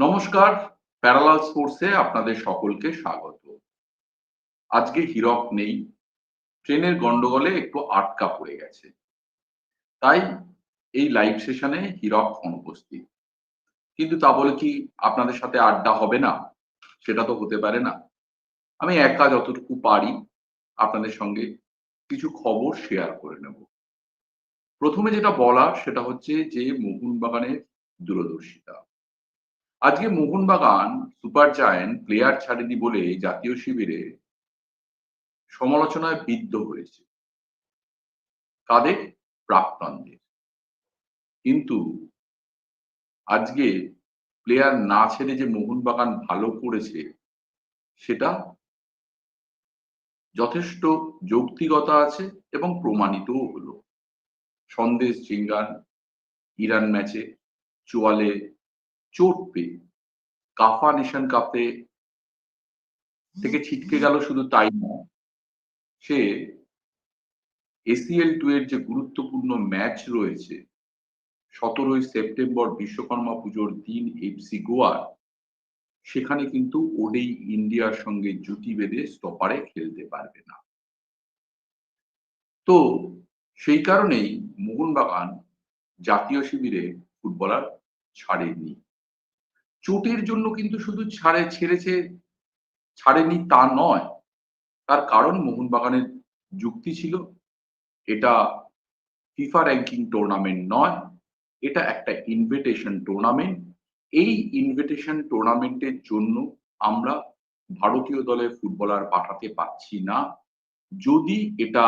নমস্কার, প্যারালাল স্পোর্টসে আপনাদের সকলকে স্বাগত। আজকে হীরক নেই, ট্রেনের গন্ডগোলে একটু আটকা পড়ে গেছে। তাই এই লাইভ সেশনে হীরক অনুপস্থিত। কিন্তু তা বলে কি আপনাদের সাথে আড্ডা হবে না? সেটা তো হতে পারে না। আমি একা যতটুকু পারি আপনাদের সঙ্গে কিছু খবর শেয়ার করে নেব। প্রথমে যেটা বলা সেটা হচ্ছে যে মোহনবাগানের দূরদর্শিতা। আজকে মোহনবাগান সুপার জায়ান্ট প্লেয়ার ছাড়েনি বলে জাতীয় শিবিরে সমালোচনায় বিদ্ধ হয়েছে। কাদের? প্রাক্তনদের। কিন্তু আজকে প্লেয়ার না ছেড়ে যে মোহনবাগান ভালো করেছে, সেটা যথেষ্ট যৌক্তিকতা আছে এবং প্রমাণিতও হলো। সন্দেশ জিঙ্গান ইরান ম্যাচে চোয়ালে চোট পেয়ে কাফা নেশন কাপে থেকে ছিটকে গেল শুধু তাই নয় সে এসিএল টু এর যে গুরুত্বপূর্ণ ম্যাচ রয়েছে সতেরোই সেপ্টেম্বর বিশ্বকর্মা পুজোর দিন এফসি গোয়ার সেখানে কিন্তু ওডেই ইন্ডিয়ার সঙ্গে জুটি বেঁধে স্টপারে খেলতে পারবে না। তো সেই কারণেই মোহনবাগান জাতীয় শিবিরে ফুটবলার ছাড়েনি। চোটের জন্য কিন্তু শুধু ছাড়ে, ছেড়েছে, ছাড়েনি তা নয়। তার কারণ মোহনবাগানের যুক্তি ছিল, এটা ফিফা র্যাঙ্কিং টুর্নামেন্ট নয়, এটা একটা ইনভিটেশন টুর্নামেন্ট এই ইনভিটেশন টুর্নামেন্টের জন্য আমরা ভারতীয় দলের ফুটবলার পাঠাতে পারছি না। যদি এটা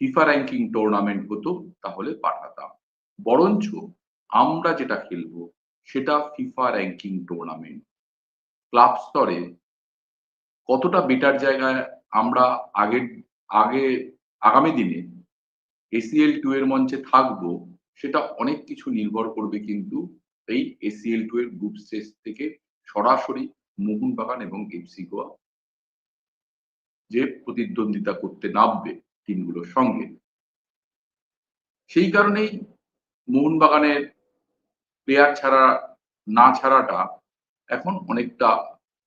ফিফা র্যাঙ্কিং টুর্নামেন্ট হতো, তাহলে পাঠাতাম। বরঞ্চ আমরা যেটা খেলব সেটা ফিফা র্যাঙ্কিং টুর্নামেন্ট ক্লাব স্তরে কতটা বেটার জায়গায় আমরা আগের, আগে, আগামী দিনে এসিএল টু এর মঞ্চে থাকব, সেটা অনেক কিছু নির্ভর করবে কিন্তু এই এসিএল টু এর গ্রুপ স্টেজ থেকে সরাসরি মোহনবাগান এবং এফসি গোয়া যে প্রতিদ্বন্দ্বিতা করতে নামবে টিমগুলোর সঙ্গে। সেই কারণেই মোহনবাগানের প্লেয়ার ছাড়া, না ছাড়াটা এখন অনেকটা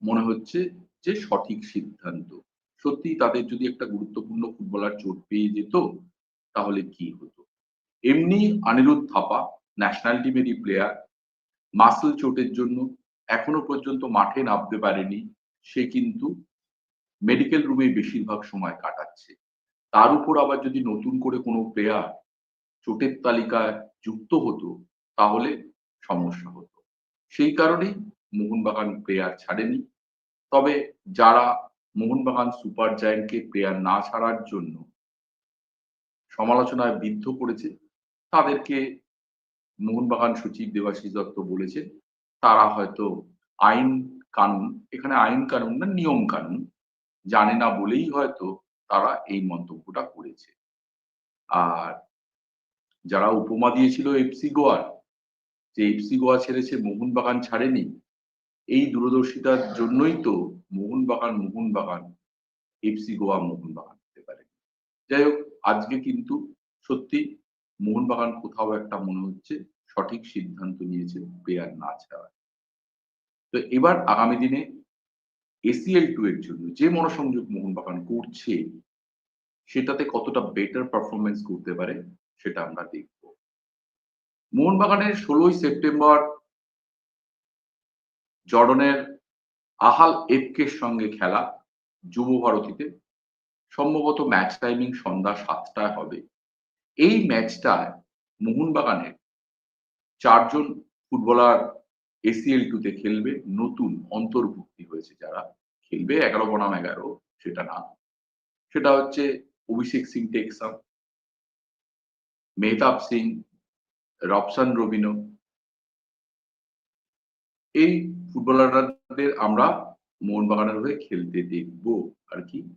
মনে হচ্ছে যে সঠিক সিদ্ধান্ত। সত্যি তাদের যদি একটা গুরুত্বপূর্ণ ফুটবলার চোট পেয়ে যেত, তাহলে কি হতো? এমনি অনিরুদ্ধ থাপা ন্যাশনাল টিমেরই প্লেয়ার মাসেল চোটের জন্য এখনও পর্যন্ত মাঠে নামতে পারেনি। সে কিন্তু মেডিকেল রুমে বেশিরভাগ সময় কাটাচ্ছে। তার উপর আবার যদি নতুন করে কোনো প্লেয়ার চোটের তালিকায় যুক্ত হতো, তাহলে সমস্যা হতো। সেই কারণেই মোহনবাগান প্লেয়ার ছাড়েনি। তবে যারা মোহনবাগান সুপার জায়ান্টকে প্লেয়ার না ছাড়ার জন্য সমালোচনায় বিদ্ধ করেছে, তাদেরকে মোহনবাগান সচিব দেবাশিস দত্ত বলেছেন, তারা হয়তো আইন কানুন, এখানে আইন কানুন না নিয়ম কানুন, জানে না বলেই হয়তো তারা এই মন্তব্যটা করেছে। আর যারা উপমা দিয়েছিল এফসি গোয়ার যে এফসি গোয়া ছেড়েছে মোহনবাগান ছাড়েনি, এই দূরদর্শিতার জন্যই তো মোহনবাগান মোহনবাগান এফসি গোয়া, মোহনবাগান হতে পারে। যাই হোক, আজকে কিন্তু সত্যি মোহনবাগান কোথাও একটা মনে হচ্ছে, সঠিক সিদ্ধান্ত নিয়েছে প্লেয়ার না ছাড়া। তো এবার আগামী দিনে এসিএল টু এর জন্য যে মনোসংযোগ মোহনবাগান করছে, সেটাতে কতটা বেটার পারফরমেন্স করতে পারে, সেটা আমরা দেখব। মোহনবাগানের ষোলোই সেপ্টেম্বর জর্ডনের আহাল এফকের সঙ্গে খেলা যুব ভারতীতে। সম্ভবত ম্যাচ টাইমিং সন্ধ্যা সাতটায় হবে। এই ম্যাচটায় মোহনবাগানের চারজন ফুটবলার এসিএল টুতে খেলবে। নতুন অন্তর্ভুক্তি হয়েছে যারা। খেলবে এগারো বনাম এগারো, সেটা না। সেটা হচ্ছে অভিষেক সিং টেকসাম, মেহতাব সিং রবসান রবিনো। এই ফুটবলারদের আমরা মোহনবাগানের হয়ে খেলতে দেখব। আর কি?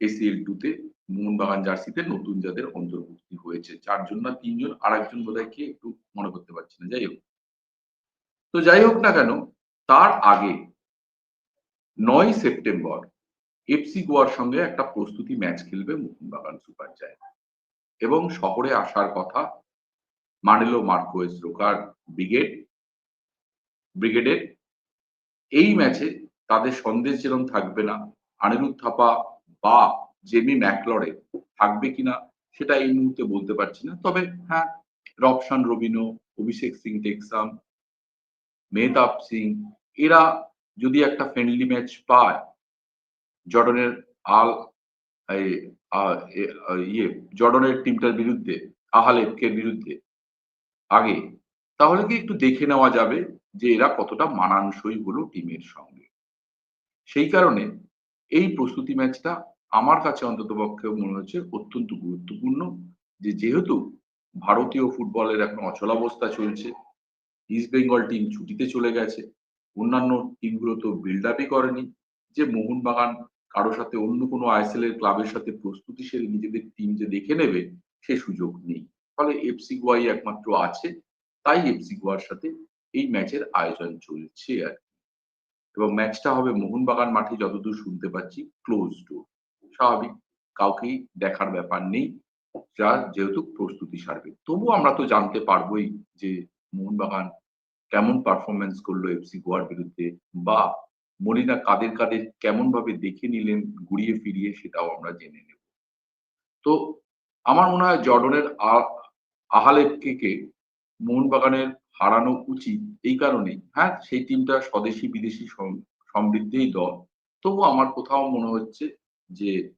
এসিএল টুতে মোহনবাগান জার্সিতে নতুন যাদের অন্তর্ভুক্তি হয়েছে। চারজন না তিনজন আর একজন বোধহয় কে একটু মনে করতে পারছি না। যাই হোক। তো যাই হোক না কেন, তার আগে নয় সেপ্টেম্বর এফসি গোয়ার সঙ্গে একটা প্রস্তুতি ম্যাচ খেলবে মোহনবাগান সুপার জায়ান্ট। এবং শহরে আসার কথা মানেলো মার্কোয়েস রোকার ব্রিগেড, ব্রিগেডের। এই ম্যাচে তাদের সন্দেশ যেরকম থাকবে না, আনিরুদ্ধ থাপা বা জেমি ম্যাকলরে থাকবে কিনা, সেটা এই মুহূর্তে বলতে পারছি না। তবে হ্যাঁ রবসান রবিনো, অভিষেক সিং টেক্সাম, মেহতাব সিং, এরা যদি একটা ফ্রেন্ডলি ম্যাচ পায়, জর্ডনের আল ইয়ে জর্ডনের টিমটার বিরুদ্ধে আহালেফকের বিরুদ্ধে আগে। তাহলে কি একটু দেখে নেওয়া যাবে যে এরা কতটা মানানসই হলো টিমের সঙ্গে? সেই কারণে এই প্রস্তুতি ম্যাচটা আমার কাছে অন্তত পক্ষে মনে হচ্ছে অত্যন্ত গুরুত্বপূর্ণ যে যেহেতু ভারতীয় ফুটবলের এখন অচলাবস্থা চলছে ইস্ট বেঙ্গল টিম ছুটিতে চলে গেছে, অন্যান্য টিমগুলো তো বিল্ড আপই করেনি, যে মোহনবাগান কারও সাথে অন্য কোনো আইএসএল এর ক্লাবের সাথে প্রস্তুতি সেরে নিজেদের টিম যে দেখে নেবে সে সুযোগ নেই। ফলে এফসি গোয়াই একমাত্র আছে, তাই এফসি গোয়ার সাথে এই ম্যাচের আয়োজন চলছে আর। এবং ম্যাচটা হবে মোহনবাগান মাঠে, যতদূর শুনতে পাচ্ছি ক্লোজ ডোর স্বাভাবিক, কাউকেই দেখার ব্যাপার নেই, যা যেহেতু প্রস্তুতি সারবে। তবু আমরা তো জানতে পারবোই যে মোহনবাগান কেমন পারফরমেন্স করল এফসি গোয়ার বিরুদ্ধে বা মলিনা কাদের কাদের কেমন ভাবে দেখে নিলেন, ঘুরিয়ে ফিরিয়ে সেটাও আমরা জেনে নেব। তো আমার মনে হয় জর্ডনের আ- আহালেপকে মোহনবাগানের হারানো উচিত এই কারণে হ্যাঁ সেই টিমটা স্বদেশি, বিদেশি সম- সমৃদ্ধেই দল। তবু আমার কোথাও মনে হচ্ছে যে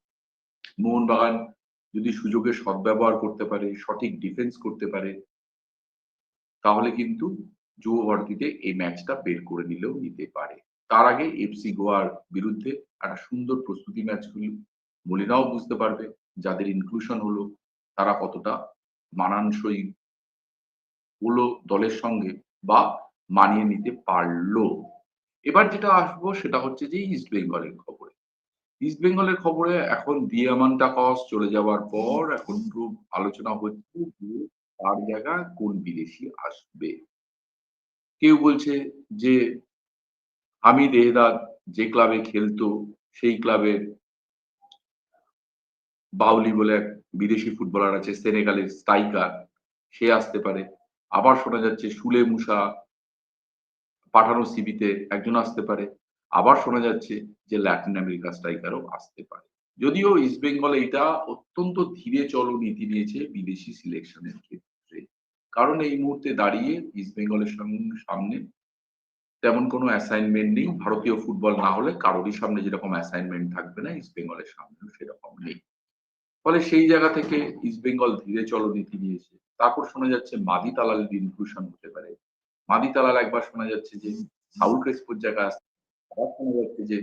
মোহনবাগান যদি সুযোগের সদ্ব্যবহার করতে পারে, সঠিক ডিফেন্স করতে পারে, তাহলে কিন্তু যুবভারতীতে এই ম্যাচটা বের করে নিলেও নিতে পারে। তার আগে এফসি গোয়ার বিরুদ্ধে একটা সুন্দর প্রস্তুতি ম্যাচ হল। মলিনাও বুঝতে পারবে যাদের ইনক্লুশন হলো, তারা কতটা মানানসই হলো দলের সঙ্গে বা মানিয়ে নিতে পারল। এবার যেটা আসব সেটা হচ্ছে যে ইস্ট বেঙ্গলের খবরে। ইস্ট বেঙ্গলের খবরে এখন দিয়ামান্টা কস চলে যাওয়ার পর এখন খুব আলোচনা হচ্ছে যে তার জায়গায় কোন বিদেশি আসবে। কেউ বলছে যে হামিদ এহদাদ যে ক্লাবে খেলতো, সেই ক্লাবের বাউলি বলে এক বিদেশি ফুটবলার আছে, সেনেগালের স্ট্রাইকার। সে আসতে পারে। আবার শোনা যাচ্ছে সুলে মুসা পাঠানো সিবিতে একজন আসতে পারে। আবার শোনা যাচ্ছে যে ল্যাটিন আমেরিকা স্ট্রাইকারও আসতে পারে। যদিও ইস্ট বেঙ্গল এটা অত্যন্ত ধীরে চলো নীতি নিয়েছে বিদেশি সিলেকশনের ক্ষেত্রে। কারণ এই মুহূর্তে দাঁড়িয়ে ইস্ট বেঙ্গলের সামনে তেমন কোনো অ্যাসাইনমেন্ট নেই। ভারতীয় ফুটবল না হলে কারোরই সামনে যেরকম অ্যাসাইনমেন্ট থাকবে না, ইস্ট বেঙ্গলের সামনেও সেরকম নেই। ফলে সেই জায়গা থেকে ইস্ট বেঙ্গল ধীরে চলো নীতি নিয়েছে। তারপর শোনা যাচ্ছে মাদি তালালের ইনক্লুশন হতে পারে। মাদি তালাল একবার শোনা যাচ্ছে যে সাউল ক্রেসপোর জায়গা আসতে আবার শোনা যাচ্ছে যে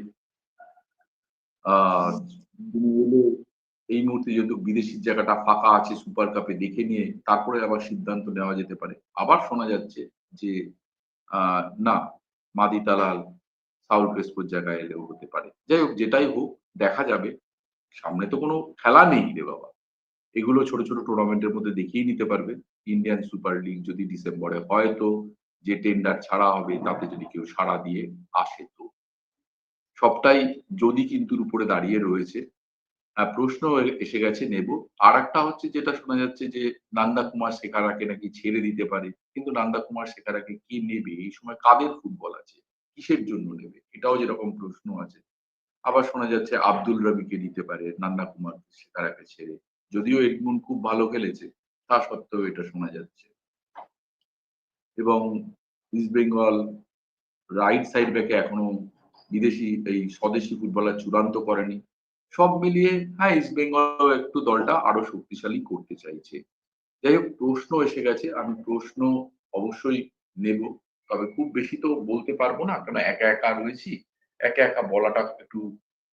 এই মুহূর্তে যেহেতু বিদেশির জায়গাটা ফাঁকা আছে সুপার কাপে দেখে নিয়ে, তারপরে আবার সিদ্ধান্ত নেওয়া যেতে পারে। আবার শোনা যাচ্ছে যে না, মাদি তালাল সাউল ক্রেসপোর জায়গায় এলেও হতে পারে। যাই হোক, যেটাই হোক, দেখা যাবে। সামনে তো কোনো খেলা নেই রে বাবা। এগুলো ছোট ছোট টুর্নামেন্টের মধ্যে দেখিয়ে নিতে পারবে। ইন্ডিয়ান সুপার লিগ যদি ডিসেম্বরে হয়তো যে টেন্ডার ছাড়া হবে তাতে যদি কেউ সাড়া দিয়ে আসে তো। সবটাই যদি কিন্তুর উপরে দাঁড়িয়ে রয়েছে। প্রশ্ন এসে গেছে নেব। আর একটা হচ্ছে যেটা শোনা যাচ্ছে যে নান্দা কুমার শেখারাকে নাকি ছেড়ে দিতে পারে। কিন্তু নান্দা কুমার শেখারাকে কি নেবে? এই সময় কাদের ফুটবল আছে? কিসের জন্য নেবে? এটাও যেরকম প্রশ্ন আছে। আবার শোনা যাচ্ছে আব্দুল রবিকে নিতে পারে নান্না কুমার শেখারাকে ছেড়ে। যদিও এডমুন খুব ভালো খেলেছে তা সত্ত্বেও এটা শোনা যাচ্ছে। এবং ইস্ট বেঙ্গল রাইট সাইড ব্যাকে এখনও বিদেশি এই স্বদেশি ফুটবলার চূড়ান্ত করেনি। সব মিলিয়ে হ্যাঁ ইস্ট বেঙ্গল একটু দলটা আরও শক্তিশালী করতে চাইছে। যাই হোক প্রশ্ন এসে গেছে আমি প্রশ্ন অবশ্যই নেব। তবে খুব বেশি তো বলতে পারব না কারণ একা একা রয়েছি? একা একা বলাটা একটু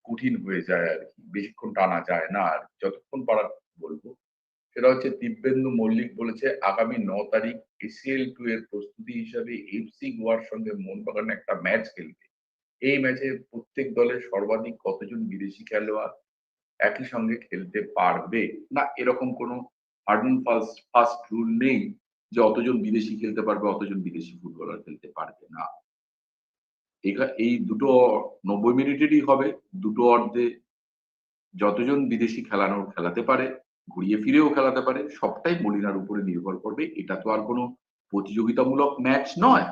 কঠিন হয়ে যায় আর কি, বেশিক্ষণ টানা যায় না। আর যতক্ষণ পারা বলব, সেটা হচ্ছে দিব্যেন্দু মল্লিক বলেছে, আগামী ন তারিখ এসিএল টু এর প্রস্তুতি হিসাবে এফসি গোয়ার সঙ্গে মোহনবাগান একটা ম্যাচ খেলবে। এই ম্যাচে প্রত্যেক দলের সর্বাধিক কতজন বিদেশি খেলোয়াড় একই সঙ্গে খেলতে পারবে? না, এরকম কোনো hard and fast fast rule নেই যে অতজন বিদেশি খেলতে পারবে, অতজন বিদেশি ফুটবলার খেলতে পারবে না। এই দুটো নব্বই মিনিটেরই হবে। দুটো অর্ধে যতজন বিদেশি খেলানোর খেলাতে পারে, ঘুরিয়ে ফিরেও খেলাতে পারে, সবটাই মলিনার উপরে নির্ভর করবে। এটা তো আর কোনো প্রতিযোগিতামূলক ম্যাচ নয়।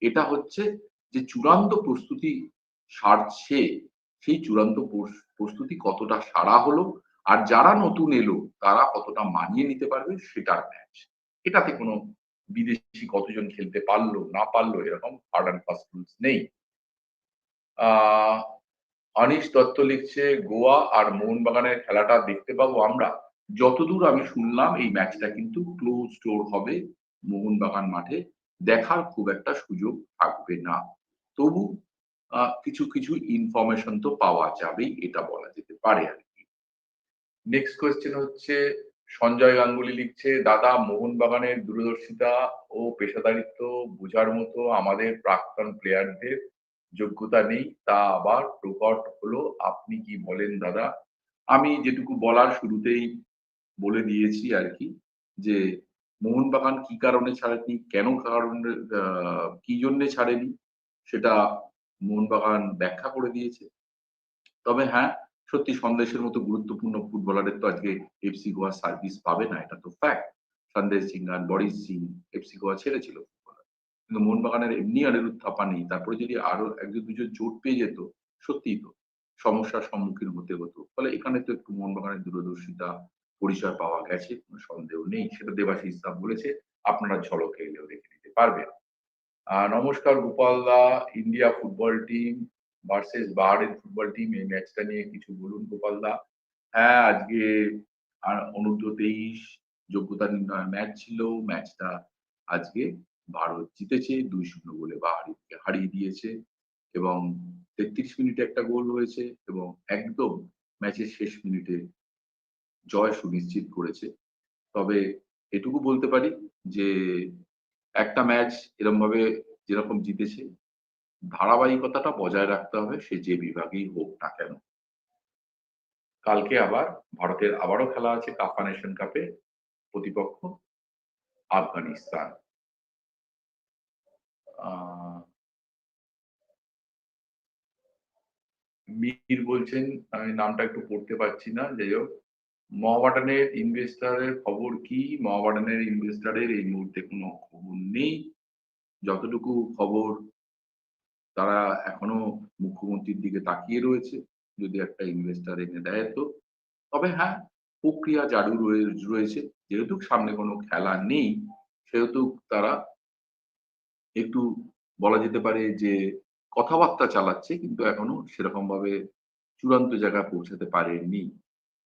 এটা হচ্ছে যে চূড়ান্ত প্রস্তুতি সারছে, সেই চূড়ান্ত প্রস- প্রস্তুতি কতটা সারা হলো, আর যারা নতুন এলো, তারা কতটা মানিয়ে নিতে পারবে, সেটার ম্যাচ এটাতে কোনো বিদেশি কতজন খেলতে পারল, না পারল, এরকম হার্ড অ্যান্ড ফাস্ট রুলস নেই। অনিশ দত্ত লিখছে, গোয়া আর মোহনবাগানের খেলাটা দেখতে পাবো আমরা। যতদূর আমি শুনলাম, এই ম্যাচটা কিন্তু ক্লোজ ডোর হবে মোহনবাগান মাঠে। দেখার খুব একটা সুযোগ থাকবে না। তবু কিছু কিছু ইনফরমেশন তো পাওয়া যাবেই, এটা বলা যেতে পারে আর কি। নেক্সট কোয়েশ্চেন হচ্ছে, সঞ্জয় গাঙ্গুলি লিখছে, দাদা, মোহনবাগানের দূরদর্শিতা ও পেশাদারিত্ব বোঝার মতো আমাদের প্রাক্তন প্লেয়ারদের যোগ্যতা নেই, তা আবার প্রকট হলো। আপনি কি বলেন দাদা? আমি যেটুকু বলার শুরুতেই বলে দিয়েছি আর কি, যে মোহনবাগান কি কারণে ছাড়েনি, কেন কারণে কি জন্যে ছাড়েনি, সেটা মোহনবাগান ব্যাখ্যা করে দিয়েছে। তবে হ্যাঁ সত্যি সন্দেশের মতো গুরুত্বপূর্ণ ফুটবলারের তো আজকে এফসি গোয়া সার্ভিস পাবে না, এটা তো ফ্যাক্ট সন্দেশ সিং আর বরিস সিং এফসি গোয়া ছেড়েছিল। কিন্তু মোহনবাগানের এমনি আনিরুদ্ধ থাপা নেই। তারপরে যদি আরও একজন দুজন চোট পেয়ে যেত, সত্যিই তো সমস্যার সম্মুখীন হতে হতো। ফলে এখানে তো একটু মোহনবাগানের দূরদর্শিতা পরিচয় পাওয়া গেছে, কোনো সন্দেহ নেই। সেটা দেবাশিস দাম বলেছে, আপনারা ঝলকে এলেও দেখে নিতে পারবেন। নমস্কার গোপাল দা, ইন্ডিয়া ফুটবল টিম ভার্সেস বাহারের ফুটবল টিম, এই ম্যাচটা নিয়ে কিছু বলুন গোপাল দা। হ্যাঁ আজকে আর অনূর্ধ্ব তেইশ যোগ্যতা নির্ণয় ম্যাচ ছিল। ম্যাচটা আজকে ভারত জিতেছে, দুই শূন্য গোলে বাহারিকে হারিয়ে দিয়েছে এবং তেত্রিশ মিনিটে একটা গোল হয়েছে এবং একদম ম্যাচের শেষ মিনিটে জয় সুনিশ্চিত করেছে। তবে এটুকু বলতে পারি যে একটা ম্যাচ এরকম ভাবে যেরকম জিতেছে, ধারাবাহিকতাটা বজায় রাখতে হবে, সে যে বিভাগেই হোক না কেন। কালকে আবার ভারতের আবারও খেলা আছে কাপা নেশন কাপে, প্রতিপক্ষ আফগানিস্তান। মীর বলছেন, আমি নামটা একটু পড়তে পারছি না, যাই হোক। মহাবাডানের ইনভেস্টারের খবর কি? মহাবাডানের ইনভেস্টারের এই মুহূর্তে কোনো খবর নেই। যতটুকু খবর তারা এখনও মুখ্যমন্ত্রীর দিকে তাকিয়ে রয়েছে, যদি একটা ইনভেস্টার এনে দেয় তো। তবে হ্যাঁ প্রক্রিয়া জারু রয়ে- রয়েছে। যেহেতু সামনে কোনো খেলা নেই, সেহেতু তারা একটু বলা যেতে পারে যে কথাবার্তা চালাচ্ছে, কিন্তু এখনও সেরকম ভাবে চূড়ান্ত জায়গায় পৌঁছাতে পারেনি।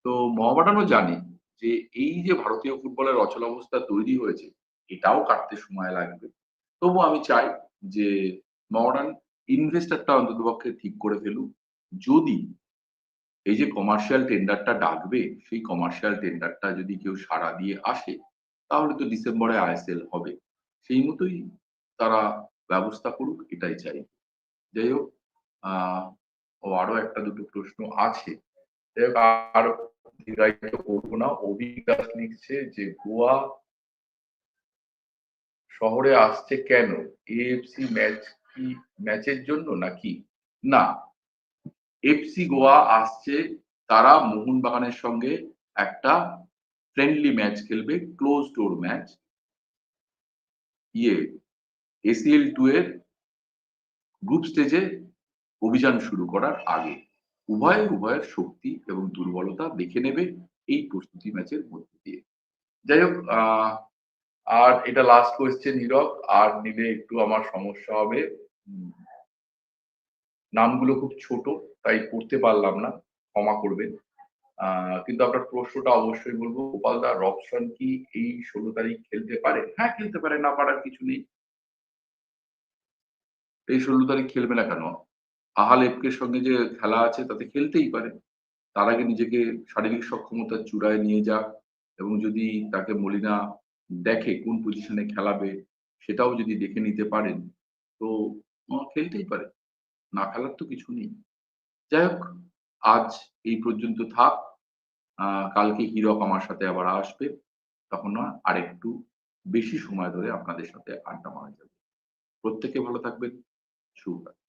তো মহাবাডানও জানে যে এই যে ভারতীয় ফুটবলের অচলাবস্থা তৈরি হয়েছে, এটাও কাটতে সময় লাগবে। তবু আমি চাই যে মহাবাডান ইনভেস্টারটা অন্ততপক্ষে ঠিক করে ফেলুক। যদি এই যে কমার্শিয়াল টেন্ডারটা ডাকবে, সেই কমার্শিয়াল টেন্ডারটা যদি কেউ সাড়া দিয়ে আসে, তাহলে তো ডিসেম্বরে আইএসএল হবে। সেই মতোই তারা ব্যবস্থা করুক, এটাই চাই। যাই হোক ও আরও একটা দুটো প্রশ্ন আছে। আর করব না অভিজ্ঞাস লিখছে যে গোয়া শহরে আসছে কেন? এএফসি ম্যাচ কি ম্যাচের জন্য নাকি? না। এফসি গোয়া আসছে, তারা মোহনবাগানের সঙ্গে একটা ফ্রেন্ডলি ম্যাচ খেলবে ক্লোজ ডোর ম্যাচ ইয়ে এসিএল টু এর গ্রুপ স্টেজে অভিযান শুরু করার আগে উভয় উভয়ের শক্তি এবং দুর্বলতা দেখে নেবে এই প্রস্তুতি ম্যাচের মধ্যে দিয়ে। যাই হোক আর এটা লাস্ট কোয়েশ্চেন হিরক আর নিলে একটু আমার সমস্যা হবে। নামগুলো খুব ছোট, তাই পড়তে পারলাম না। ক্ষমা করবেন। কিন্তু আপনার প্রশ্নটা অবশ্যই বলব গোপাল দা রবসন কি এই ষোলো তারিখ খেলতে পারে? হ্যাঁ খেলতে পারে, না পারার কিছু নেই। এই ষোলো তারিখ খেলবে না কেন? আহাল এফকের সঙ্গে যে খেলা আছে তাতে খেলতেই পারে। তার আগে নিজেকে শারীরিক সক্ষমতার চূড়ায় নিয়ে যাক এবং যদি তাকে মলিনা দেখে কোন পজিশনে খেলাবে সেটাও যদি দেখে নিতে পারেন, তো খেলতেই পারে। না খেলার তো কিছু নেই। যাই হোক, আজ এই পর্যন্ত থাক। কালকে হিরক আমার সাথে আবার আসবে। তখন না আরেকটু বেশি সময় ধরে আপনাদের সাথে আড্ডা মারা যাবে। প্রত্যেকে ভালো থাকবেন। 舒服。